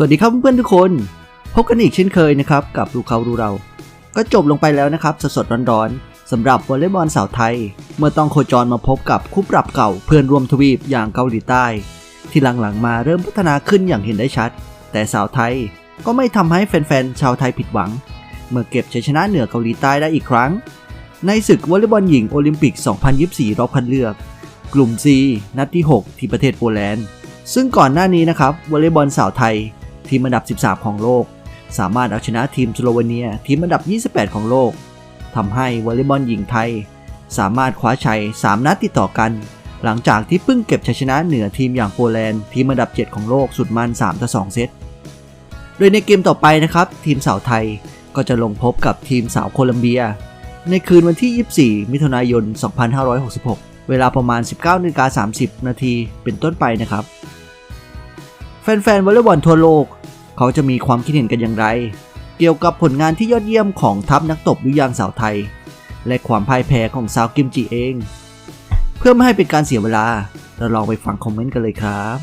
สวัสดีครับเพื่อนๆทุกคน พบกันอีกเช่นเคยนะครับ กับรู้เขารู้เรา ก็จบลงไปแล้วนะครับ สดๆร้อนๆสำหรับวอลเลย์บอลสาวไทย เมื่อต้องโคจรมาพบกับคู่ปรับเก่าเพื่อนร่วมทวีปอย่างเกาหลีใต้ ที่หลังๆมาเริ่มพัฒนาขึ้นอย่างเห็นได้ชัด แต่สาวไทยก็ไม่ทำให้แฟนๆชาวไทยผิดหวัง เมื่อเก็บชัยชนะเหนือเกาหลีใต้ได้อีกครั้ง ในศึกวอลเลย์บอลหญิงโอลิมปิก 2024 รอบคัดเลือก กลุ่ม C นัดที่ 6 ที่ประเทศโปแลนด์ ซึ่งก่อนหน้านี้นะครับวอลเลย์บอลสาวไทย ทีมอันดับ 13 ของโลก สามารถเอาชนะทีมสโลวเนีย ทีมอันดับ 28 ของโลกทำให้วอลเลย์บอลหญิงไทย สามารถคว้าชัย 3 นัดติดต่อกัน หลังจากที่เพิ่งเก็บชัยชนะเหนือทีมอย่างโปแลนด์ทีมอันดับ 7 ของโลกสุดมัน3ต่อ2เซต โดยในเกมต่อไปนะครับ ทีมสาวไทยก็จะลงพบกับทีมสาวโคลัมเบีย ในคืนวันที่ 24 มิถุนายน 2566 เวลาประมาณ 19นาฬิกา30 นาทีเป็นต้นไปนะครับ แฟนๆวอลเลย์บอลทั่วโลก เขาจะมีความคิดเห็นกันอย่างไร เกี่ยวกับผลงานที่ยอดเยี่ยมของทัพนักตบยุยางสาวไทย และความพ่ายแพ้ของสาวกิมจิเอง เพื่อไม่ให้เป็นการเสียเวลา เราลองไปฟังคอมเมนต์กันเลยครับ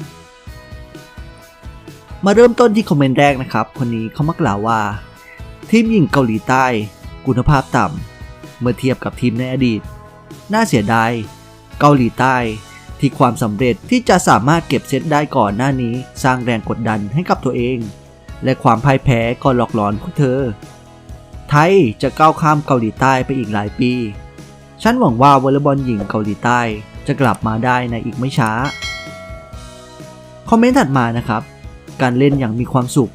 มาเริ่มต้นที่คอมเมนต์แรกนะครับ คนนี้เขามักกล่าวว่า ทีมหญิงเกาหลีใต้ คุณภาพต่ำเมื่อเทียบกับทีมในอดีต น่าเสียดายเกาหลีใต้ ที่ความสำเร็จที่จะสามารถเก็บเซตได้ก่อนหน้านี้ สร้างแรงกดดันให้กับตัวเอง และความพ่ายแพ้ก็หลอกหลอนพวกเธอ ไทยจะก้าวข้ามเกาหลีใต้ไปอีกหลายปี ฉันหวังว่าวอลเลย์บอลหญิงเกาหลีใต้จะกลับมาได้ในอีกไม่ช้า คอมเมนต์ถัดมานะครับ การเล่นอย่างมีความสุข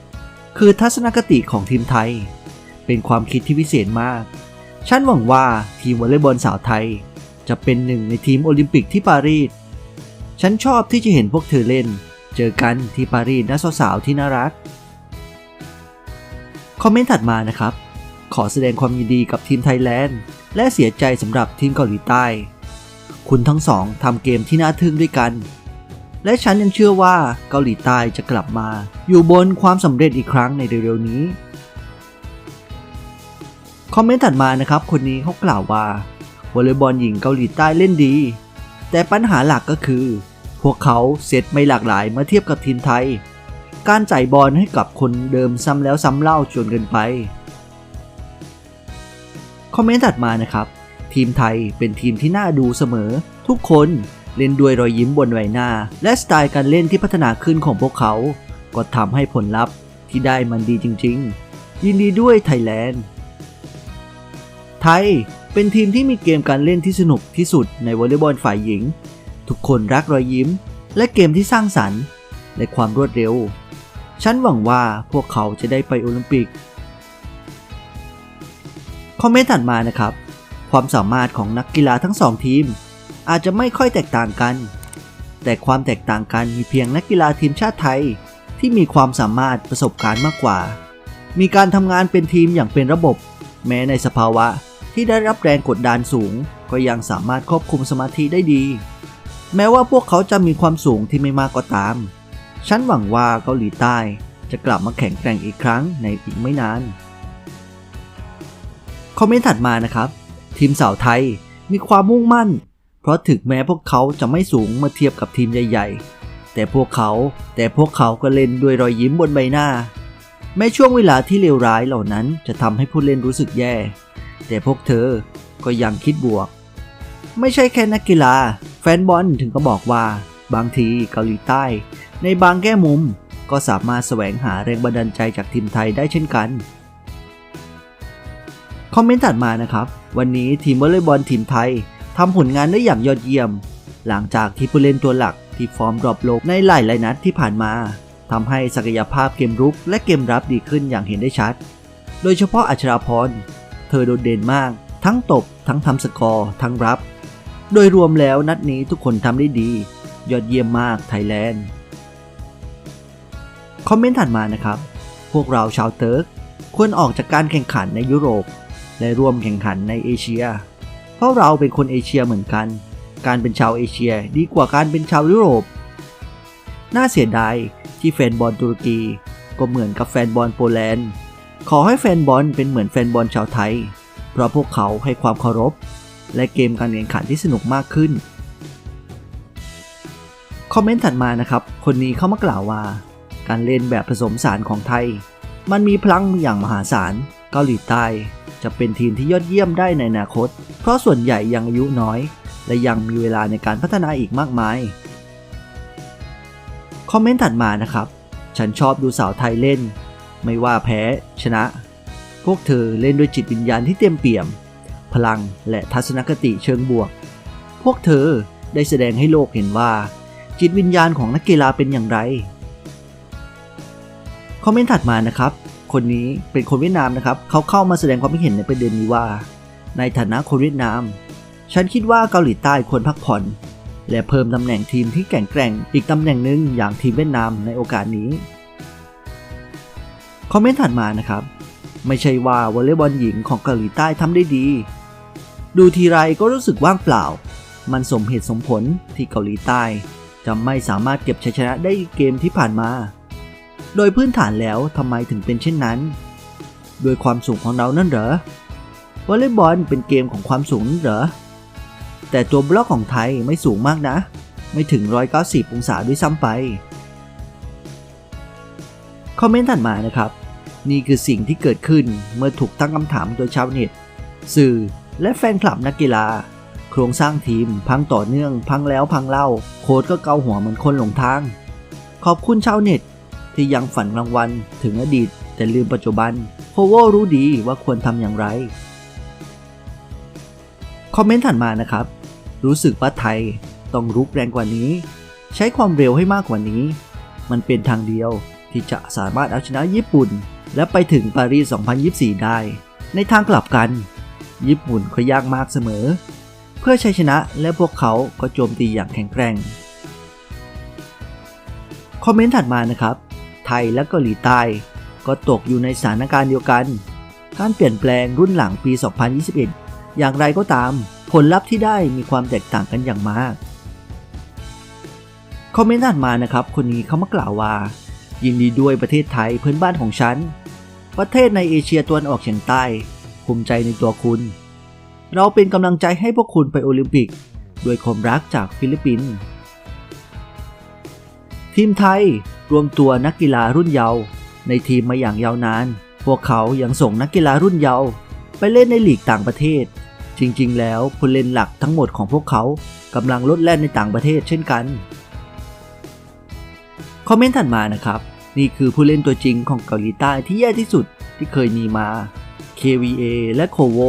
คือทัศนคติของทีมไทย เป็นความคิดที่พิเศษมาก ฉันหวังว่าทีมวอลเลย์บอลสาวไทยจะเป็นหนึ่งในทีมโอลิมปิกที่ปารีส ฉันชอบที่จะเห็นพวกเธอเล่น เจอกันที่ปารีสนะสาวๆที่น่ารัก คอมเมนต์ถัดมานะครับ ขอแสดงความยินดีกับทีมไทยแลนด์ และเสียใจสำหรับทีมเกาหลีใต้ คุณทั้งสองทำเกมที่น่าทึ่งด้วยกัน และฉันยังเชื่อว่าเกาหลีใต้จะกลับมา อยู่บนความสำเร็จอีกครั้งในเร็วๆนี้คอมเมนต์ถัดมานะครับ คนนี้เขากล่าวว่าวอลเลย์บอลหญิงเกาหลีใต้เล่นดี แต่ปัญหาหลักก็คือ พวกเขาเซตไม่หลากหลายเมื่อเทียบกับทีมไทย การจ่ายบอลให้กับคนเดิมซ้ำแล้วซ้ำเล่าจนเกินไป คอมเมนต์ถัดมานะครับ ทีมไทยเป็นทีมที่น่าดูเสมอ ทุกคนเล่นด้วยรอยยิ้มบนใบหน้า และสไตล์การเล่นที่พัฒนาขึ้นของพวกเขา ก็ทำให้ผลลัพธ์ที่ได้มันดีจริง ๆ ยินดีด้วยไทยแลนด์ ไทยเป็นทีมที่มีเกมการเล่นที่สนุกที่สุดในวอลเลย์บอลฝ่ายหญิง ทุกคนรักรอยยิ้ม และเกมที่สร้างสรรค์ และความรวดเร็ว ฉันหวังว่าพวกเขาจะได้ไปโอลิมปิก คอมเมนต์ถัดมานะครับ ความสามารถของนักกีฬาทั้งสองทีม อาจจะไม่ค่อยแตกต่างกัน แต่ความแตกต่างกันมีเพียงนักกีฬาทีมชาติไทย ที่มีความสามารถประสบการณ์มากกว่า มีการทำงานเป็นทีมอย่างเป็นระบบ แม้ในสภาวะที่ได้รับแรงกดดันสูง ก็ยังสามารถควบคุมสมาธิได้ดี แม้ว่าพวกเขาจะมีความสูงที่ไม่มากก็ตาม ฉันหวังว่าเกาหลีใต้จะกลับมาแข่งแกร่งอีกครั้งในอีกไม่นาน คอมเมนต์ถัดมานะครับ ทีมสาวไทยมีความมุ่งมั่น เพราะถึงแม้พวกเขาจะไม่สูงเมื่อเทียบกับทีมใหญ่ ๆ แต่พวกเขาแต่พวกเขาก็เล่นด้วยรอยยิ้มบนใบหน้า แม้ช่วงเวลาที่เลวร้ายเหล่านั้นจะทำให้ผู้เล่นรู้สึกแย่ แต่พวกเธอก็ยังคิดบวก ไม่ใช่แค่นักกีฬา แฟนบอลถึงก็บอกว่า บางทีเกาหลีใต้ ในบางแง่มุมก็สามารถแสวงหาแรงบันดาลใจจากทีมไทยได้เช่นกัน คอมเมนต์ถัดมานะครับ วันนี้ทีมวอลเลย์บอลทีมไทยทำผลงานได้อย่างยอดเยี่ยม หลังจากที่ผู้เล่นตัวหลักที่ฟอร์มดรอปลงในหลายๆนัดที่ผ่านมาทำให้ศักยภาพเกมรุกและเกมรับดีขึ้นอย่างเห็นได้ชัด โดยเฉพาะอัชราพร เธอโดดเด่นมาก ทั้งตบ ทั้งทำสกอร์ ทั้งรับ โดยรวมแล้วนัดนี้ทุกคนทำได้ดี ยอดเยี่ยมมากไทยแลนด์ คอมเมนต์ถัดมานะครับ พวกเราชาวเติร์กควรออกจากการแข่งขันในยุโรป และร่วมแข่งขันในเอเชีย เพราะเราเป็นคนเอเชียเหมือนกัน การเป็นชาวเอเชียดีกว่าการเป็นชาวยุโรป น่าเสียดายที่แฟนบอลตุรกี ก็เหมือนกับแฟนบอลโปแลนด์ ขอให้แฟนบอลเป็นเหมือนแฟนบอลชาวไทย เพราะพวกเขาให้ความเคารพ และเกมการแข่งขันที่สนุกมากขึ้น คอมเมนต์ถัดมานะครับ คนนี้เข้ามากล่าวว่า การเล่นแบบผสมสารของไทย มันมีพลังอย่างมหาศาลเกาหลีใต้จะเป็นทีมที่ยอดเยี่ยมได้ในอนาคต เพราะส่วนใหญ่ยังอายุน้อย และยังมีเวลาในการพัฒนาอีกมากมาย คอมเมนต์ถัดมานะครับ ฉันชอบดูสาวไทยเล่น ไม่ว่าแพ้ ชนะ พวกเธอเล่นด้วยจิตวิญญาณที่เต็มเปี่ยม พลังและทัศนคติเชิงบวก พวกเธอได้แสดงให้โลกเห็นว่า จิตวิญญาณของนักกีฬาเป็นอย่างไร คอมเมนต์ถัดมานะครับ คนนี้เป็นคนเวียดนามนะครับ เขาเข้ามาแสดงความคิดเห็นในประเด็นนี้ว่า ในฐานะคนเวียดนาม ฉันคิดว่าเกาหลีใต้ควรพักผ่อน และเพิ่มตำแหน่งทีมที่แข็งแกร่งอีกตำแหน่งหนึ่งอย่างทีมเวียดนามในโอกาสนี้ คอมเมนต์ถัดมานะครับ ไม่ใช่ว่าวอลเลย์บอลหญิงของเกาหลีใต้ทำได้ดี ดูทีไรก็รู้สึกว่างเปล่า มันสมเหตุสมผลที่เกาหลีใต้จะไม่สามารถเก็บชัยชนะได้เกมที่ผ่านมา โดยพื้นฐานแล้วทำไมถึงเป็นเช่นนั้น โดยความสูงของเรานั่นเหรอวอลเลย์บอลเป็นเกมของความสูงนั่นเหรอ แต่ตัวบล็อกของไทยไม่สูงมากนะ ไม่ถึง 190 องศาด้วยซ้ำไป คอมเมนต์ถัดมานะครับ นี่คือสิ่งที่เกิดขึ้นเมื่อถูกตั้งคำถามโดยชาวเน็ตสื่อ และแฟนคลับนักกีฬา โครงสร้างทีมพังต่อเนื่อง พังแล้วพังเล่า โค้ดก็เกาหัวเหมือนคนหลงทาง ขอบคุณชาวเน็ต ที่ยังฝันรางวัลถึงอดีต แต่ลืมปัจจุบันโคโวรู้ดีว่าควรทำอย่างไร คอมเมนต์ถัดมานะครับ รู้สึกว่าไทยต้องรุกแรงกว่านี้ ใช้ความเร็วให้มากกว่านี้ มันเป็นทางเดียวที่จะสามารถเอาชนะญี่ปุ่น และไปถึงปารีส 2024 ได้ ในทางกลับกัน ญี่ปุ่นก็ยากมากเสมอ เพื่อชัยชนะและพวกเขาก็โจมตีอย่างแข็งแกร่ง คอมเมนต์ถัดมานะครับ ไทยและเกาหลีใต้ก็ตกอยู่ในสถานการณ์เดียวกัน การเปลี่ยนแปลงรุ่นหลังปี 2021 อย่างไรก็ตาม ผลลัพธ์ที่ได้มีความแตกต่างกันอย่างมากคอมเมนต์ถัดมานะครับ คนนี้เขามากล่าวว่า ยินดีด้วยประเทศไทยเพื่อนบ้านของฉัน ประเทศในเอเชียตะวันออกเฉียงใต้ ภูมิใจในตัวคุณ เราเป็นกำลังใจให้พวกคุณไปโอลิมปิกด้วยความรักจากฟิลิปปินส์ทีมไทยรวมตัวนักกีฬารุ่นเยาว์ในทีมมาอย่างยาวนาน พวกเขายังส่งนักกีฬารุ่นเยาว์ไปเล่นในลีกต่างประเทศ จริง ๆ แล้วผู้เล่นหลักทั้งหมดของพวกเขากำลังลดแล่นในต่างประเทศเช่นกัน คอมเมนต์ถัดมานะครับ นี่คือผู้เล่นตัวจริงของเกาหลีใต้ที่แย่ที่สุดที่เคยมีมา KVA และโคโว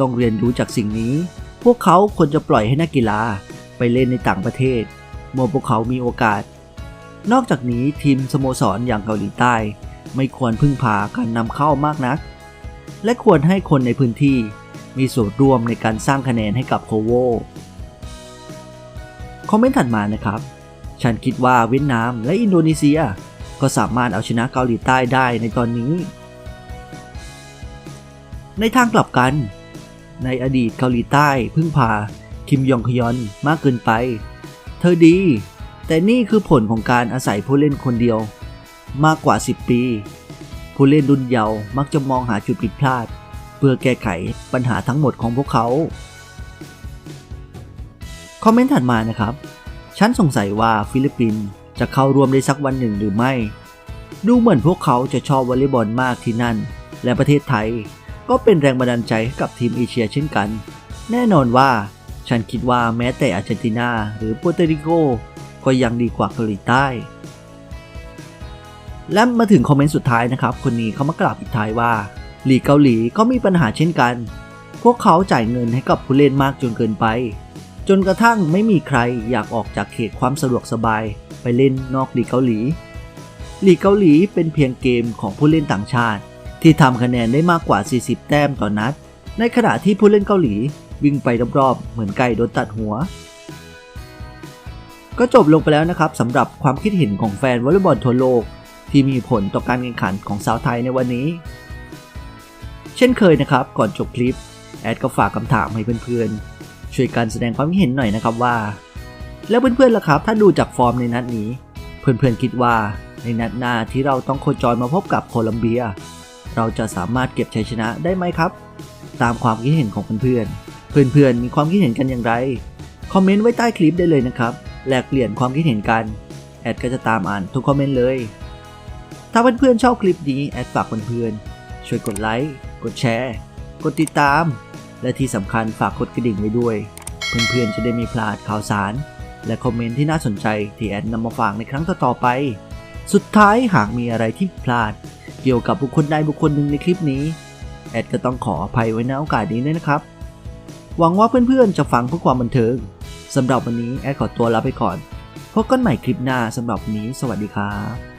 ต้องเรียนรู้จากสิ่งนี้ พวกเขาควรจะปล่อยให้นักกีฬาไปเล่นในต่างประเทศ เมื่อพวกเขามีโอกาส นอกจากนี้ทีมสโมสรอย่างเกาหลีใต้ ไม่ควรพึ่งพาการนำเข้ามากนัก และควรให้คนในพื้นที่มีส่วนร่วมในการสร้างคะแนนให้กับโคโวคอมเมนต์ถัดมานะครับ ฉันคิดว่าเวียดนามและอินโดนีเซีย ก็สามารถเอาชนะเกาหลีใต้ได้ในตอนนี้ ในทางกลับกัน ในอดีตเกาหลีใต้พึ่งพาคิมยองคยอนมากเกินไป เธอดี แต่นี่คือผลของการอาศัยผู้เล่นคนเดียว มากกว่า 10 ปี ผู้เล่นรุ่นเยาว์มักจะมองหาจุดผิดพลาด เพื่อแก้ไขปัญหาทั้งหมดของพวกเขา คอมเมนต์ถัดมานะครับ ฉันสงสัยว่าฟิลิปปินส์จะเข้าร่วมได้สักวันหนึ่งหรือไม่ ดูเหมือนพวกเขาจะชอบวอลเลย์บอลมากที่นั่น และประเทศไทย ก็เป็นแรงบันดาลใจให้กับทีมเอเชียเช่นกัน แน่นอนว่า ฉันคิดว่าแม้แต่อาร์เจนตินาหรือปัวเตริโกก็ยังดีกว่าเกาหลีใต้ และมาถึงคอมเมนต์สุดท้ายนะครับ คนนี้เขามากล่าวปิดท้ายว่าลีกเกาหลีก็มีปัญหาเช่นกัน พวกเขาจ่ายเงินให้กับผู้เล่นมากจนเกินไป จนกระทั่งไม่มีใครอยากออกจากเขตความสะดวกสบายไปเล่นนอกลีกเกาหลีลีกเกาหลีเป็นเพียงเกมของผู้เล่นต่างชาติ ที่ทำคะแนนได้มากกว่า 40 แต้มต่อนนัด ในขณะที่ผู้เล่นเกาหลีวิ่งไปรอบๆเหมือนไก่โดนตัดหัว ก็จบลงไปแล้วนะครับสำหรับความคิดเห็นของแฟนวอลเลย์บอลทั่วโลก ที่มีผลต่อการแข่งขันของสาวไทยในวันนี้ เช่นเคยนะครับก่อนจบคลิป แอดก็ฝากคำถามให้เพื่อนๆ ช่วยกันแสดงความคิดเห็นหน่อยนะครับว่า แล้วเพื่อนๆล่ะครับ ถ้าดูจากฟอร์มในนัดนี้ เพื่อนๆคิดว่าในนัดหน้าที่เราต้องโคจรมาพบกับโคลัมเบีย เราจะสามารถเก็บชัยชนะได้ไหมครับ ตามความคิดเห็นของเพื่อนๆ เพื่อนๆ มีความคิดเห็นกันอย่างไร คอมเมนต์ไว้ใต้คลิปได้เลยนะครับ แลกเปลี่ยนความคิดเห็นกัน แอดก็จะตามอ่านทุกคอมเมนต์เลย ถ้าเพื่อนๆชอบคลิปนี้แอดฝากเพื่อนๆ ช่วยกดไลค์ กดแชร์ กดติดตาม และที่สำคัญฝากกดกระดิ่งไว้ด้วย เพื่อนๆ จะได้ไมีพลาดข่าวสาร และคอมเมนต์ที่น่าสนใจที่แอดนำมาฝากในครั้งต่อๆไป สุดท้ายหากมีอะไรที่พลาด เกี่ยวกับบุคคลใดบุคคลหนึ่งในคลิปนี้ แอดก็ต้องขออภัยไว้ในโอกาสนี้ด้วยนะครับ หวังว่าเพื่อนๆจะฟังเพื่อความบันเทิงสำหรับวันนี้แอดขอตัวลาไปก่อน พบกันใหม่คลิปหน้าสำหรับวันนี้ สวัสดีครับ